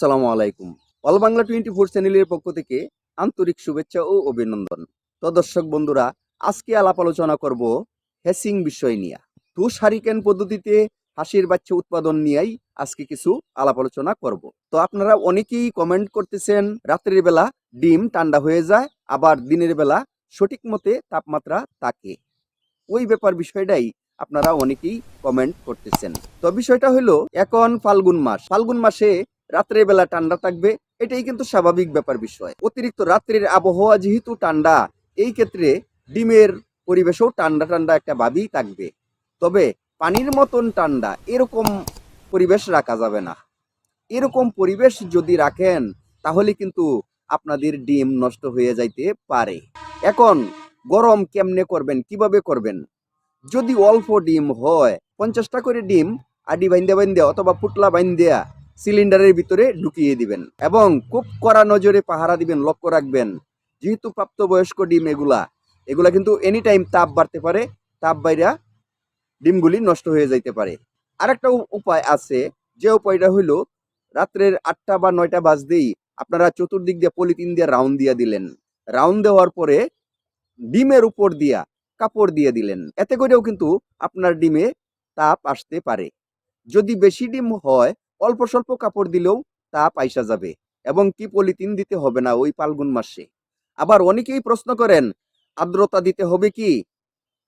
আসসালামু আলাইকুম। All Bangla twenty four চ্যানেলের পক্ষ থেকে আন্তরিক শুভেচ্ছা ও অভিনন্দন। তো দর্শক বন্ধুরা, আজকে আলাপ আলোচনা করব হ্যাসিং বিষয় নিয়ে। তুষ হারিকেন পদ্ধতিতে হাসির বাচ্চা উৎপাদন নিয়েই আজকে কিছু আলাপ আলোচনা করব। তো আপনারা অনেকেই কমেন্ট করতেছেন, রাত্রের বেলা ডিম ঠান্ডা হয়ে যায়, আবার দিনের বেলা সঠিক মতে তাপমাত্রা থাকে। ওই ব্যাপার বিষয়টাই আপনারা অনেকেই কমেন্ট করতেছেন। তো বিষয়টা হলো, এখন ফাল্গুন মাস। ফাল্গুন মাসে রাত্রের বেলা ঠান্ডা থাকবে, এটাই কিন্তু স্বাভাবিক ব্যাপার বিষয়। অতিরিক্ত রাত্রের আবহাওয়া যেহেতু ঠান্ডা, এই ক্ষেত্রে ডিমের পরিবেশও ঠান্ডা ঠান্ডা একটা ভাবই থাকবে। তবে পানির মতন ঠান্ডা, এরকম পরিবেশ রাখা যাবে না। এরকম পরিবেশ যদি রাখেন, তাহলে কিন্তু আপনাদের ডিম নষ্ট হয়ে যাইতে পারে। এখন গরম কেমনে করবেন, কীভাবে করবেন? যদি অল্প ডিম হয়, পঞ্চাশটা করে ডিম, আডি বাইন্দা বাইন্দা অথবা পুটলা বাইন্দা সিলিন্ডারের ভিতরে ঢুকিয়ে দিবেন এবং খুব কড়া নজরে পাহারা দিবেন, লক্ষ্য রাখবেন। যেহেতু প্রাপ্তবয়স্ক ডিম এগুলা এগুলা কিন্তু এনি টাইম তাপ বাড়তে পারে, তাপ বাইরা ডিমগুলি নষ্ট হয়ে যাইতে পারে। আরেকটা উপায় আছে, যে উপায়টা হইল, রাত্রের আটটা বা নয়টা বাজতেই আপনারা চতুর্দিক দিয়ে পলিথিন দিয়ে রাউন্ড দিয়ে দিলেন। রাউন্ড দেওয়ার পরে ডিমের উপর দিয়া কাপড় দিয়ে দিলেন। এতে করেও কিন্তু আপনার ডিমে তাপ আসতে পারে। যদি বেশি ডিম হয় অল্প স্বল্প কাপড় দিলেও তা পাইসা যাবে এবং কি পলিথিন দিতে হবে না ওই ফাল্গুন মাসে? আবার অনেকেই প্রশ্ন করেন, আর্দ্রতা দিতে হবে কি?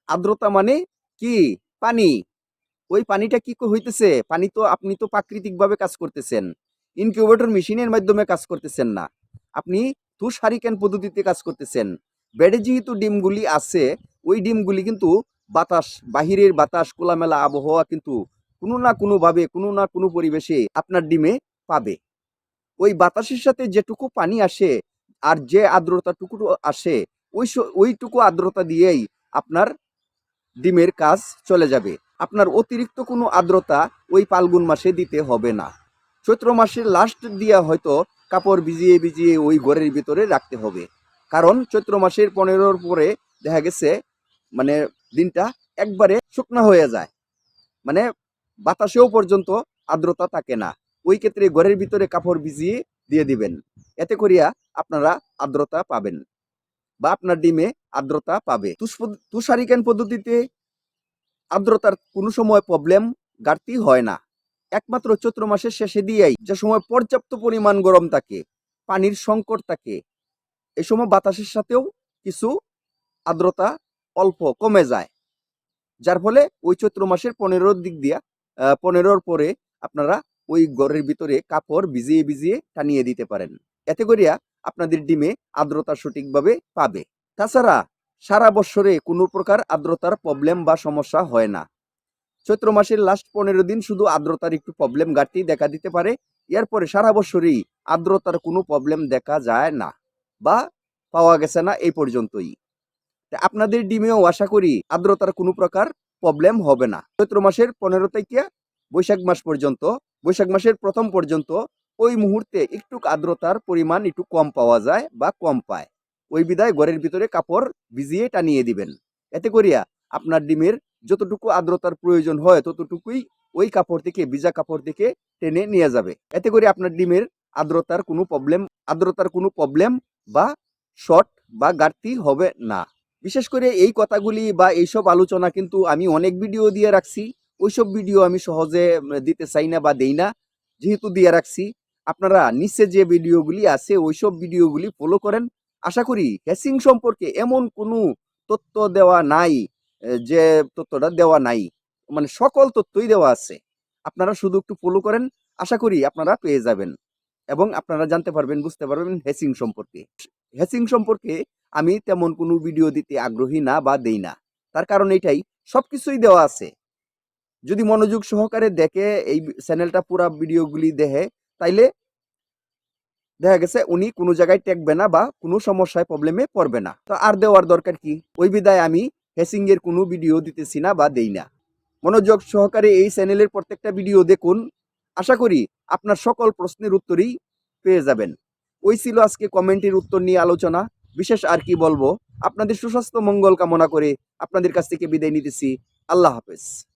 আর্দ্রতা মানে কি? পানি। ওই পানিটা কি হইতেছে? পানি তো আপনি তো প্রাকৃতিক ভাবে কাজ করতেছেন। ইনকিউবেটর মেশিনের মাধ্যমে কাজ করতেছেন না। আপনি তুষ হারিকেন পদ্ধতিতে কাজ করতেছেন। বেডে যেহেতু ডিমগুলি আছে, ওই ডিমগুলি কিন্তু বাতাস, বাহিরের বাতাস, খোলামেলা আবহাওয়া কিন্তু কোনো না কোনো ভাবে কোনো না কোনো পরিবেশে আপনার ডিমে পাবে। ওই বাতাসের সাথে যেটুকু পানি আসে আর যে আর্দ্রতাটুকু আসে, ওই ওইটুকু আর্দ্রতা দিয়েই আপনার ডিমের কাজ চলে যাবে। আপনার অতিরিক্ত কোনো আর্দ্রতা ওই ফাল্গুন মাসে দিতে হবে না। চৈত্র মাসের লাস্ট দিয়া হয়তো কাপড় ভিজিয়ে ভিজিয়ে ওই ঘরের ভিতরে রাখতে হবে। কারণ চৈত্র মাসের পনেরোর পরে দেখা গেছে মানে দিনটা একবারে শুকনা হয়ে যায়। মানে বাতাসেও পর্যন্ত আর্দ্রতা থাকে না। ওই ক্ষেত্রে ঘরের ভিতরে কাপড় ভিজিয়ে দিয়ে দিবেন। এতে করিয়া আপনারা আর্দ্রতা পাবেন বা আপনার ডিমে আর্দ্রতা পাবে। তুষ- তুষারিকেন পদ্ধতিতে আর্দ্রতার কোনো সময় প্রবলেম ঘাটতি হয় না। একমাত্র চৈত্র মাসের শেষে দিয়েই যে সময় পর্যাপ্ত পরিমাণ গরম থাকে, পানির সংকট থাকে এই সময় বাতাসের সাথেও কিছু আর্দ্রতা অল্প কমে যায়। যার ফলে ওই চৈত্র মাসের পনেরোর দিক দিয়া পনেরোর পরে আপনারা ওই ঘরের ভিতরে কাপড় ভিজিয়ে ভিজিয়ে টানিয়ে দিতে পারেন। এতে করিয়া আপনাদের ডিমে আর্দ্রতা সঠিকভাবে পাবে। তাছাড়া সারা বছরে কোনো প্রকার আর্দ্রতার প্রবলেম বা সমস্যা হয় না। চৈত্র মাসের লাস্ট পনেরো দিন শুধু আর্দ্রতার একটু প্রবলেম ঘাটতি দেখা দিতে পারে। এরপরে সারা বছরই আর্দ্রতার কোনো প্রবলেম দেখা যায় না বা পাওয়া গেছে না এই পর্যন্তই। আপনাদের ডিমেও আশা করি আর্দ্রতার কোনো প্রকার প্রবলেম হবে না। চৈত্র মাসের পনেরো থেকে বৈশাখ মাস পর্যন্ত, বৈশাখ মাসের প্রথম পর্যন্ত ওই মুহূর্তে একটু আর্দ্রতার পরিমাণ একটু কম পাওয়া যায় বা কম পায়। ওই বিদায় ঘরের ভিতরে কাপড় ভিজিয়ে টানিয়ে দিবেন। এতে করিয়া আপনার ডিমের যতটুকু আর্দ্রতার প্রয়োজন হয় ততটুকুই ওই কাপড় থেকে, ভিজা কাপড় থেকে টেনে নিয়ে যাবে। এতে করে আপনার ডিমের আর্দ্রতার কোনো প্রবলেম আর্দ্রতার কোনো প্রবলেম বা শর্ট বা ঘাটতি হবে না। বিশেষ করে এই কথাগুলি বা এইসব আলোচনা কিন্তু আমি অনেক ভিডিও দিয়ে রাখছি। ওইসব ভিডিও আমি সহজে দিতে চাই না বা দেই না, যেহেতু দিয়ে রাখছি। আপনারা নিচে যে ভিডিওগুলি আছে, ওইসব ভিডিওগুলি ফলো করেন। আশা করি হ্যাসিং সম্পর্কে এমন কোনো তথ্য দেওয়া নাই যে তথ্যটা দেওয়া নাই। মানে সকল তথ্যই দেওয়া আছে। আপনারা শুধু একটু ফলো করেন, আশা করি আপনারা পেয়ে যাবেন। এবং আপনারা জানতে পারবেন, বুঝতে পারবেন হ্যাসিং সম্পর্কে। হ্যাসিং সম্পর্কে আমি তেমন কোনো ভিডিও দিতে আগ্রহী না বা দেই না। তার কারণ এটাই সব কিছুই দেওয়া আছে। যদি মনোযোগ সহকারে দেখে এই চ্যানেলটা পুরা ভিডিওগুলি দেখে, তাইলে দেখা গেছে উনি কোনো জায়গায় টেকবে না বা কোনো সমস্যায় প্রবলেমে পড়বে না। তো আর দেওয়ার দরকার কি? ওই বিদায় আমি হেসিংয়ের কোনো ভিডিও দিতেছি না বা দেই না। মনোযোগ সহকারে এই চ্যানেলের প্রত্যেকটা ভিডিও দেখুন। আশা করি আপনার সকল প্রশ্নের উত্তরই পেয়ে যাবেন। ওই ছিল আজকে কমেন্টের উত্তর নিয়ে আলোচনা। বিশেষ আর কি বলব? আপনাদের সুস্বাস্থ্য, মঙ্গল কামনা করে আপনাদের কাছ থেকে বিদায় নিতেছি। আল্লাহ হাফেজ।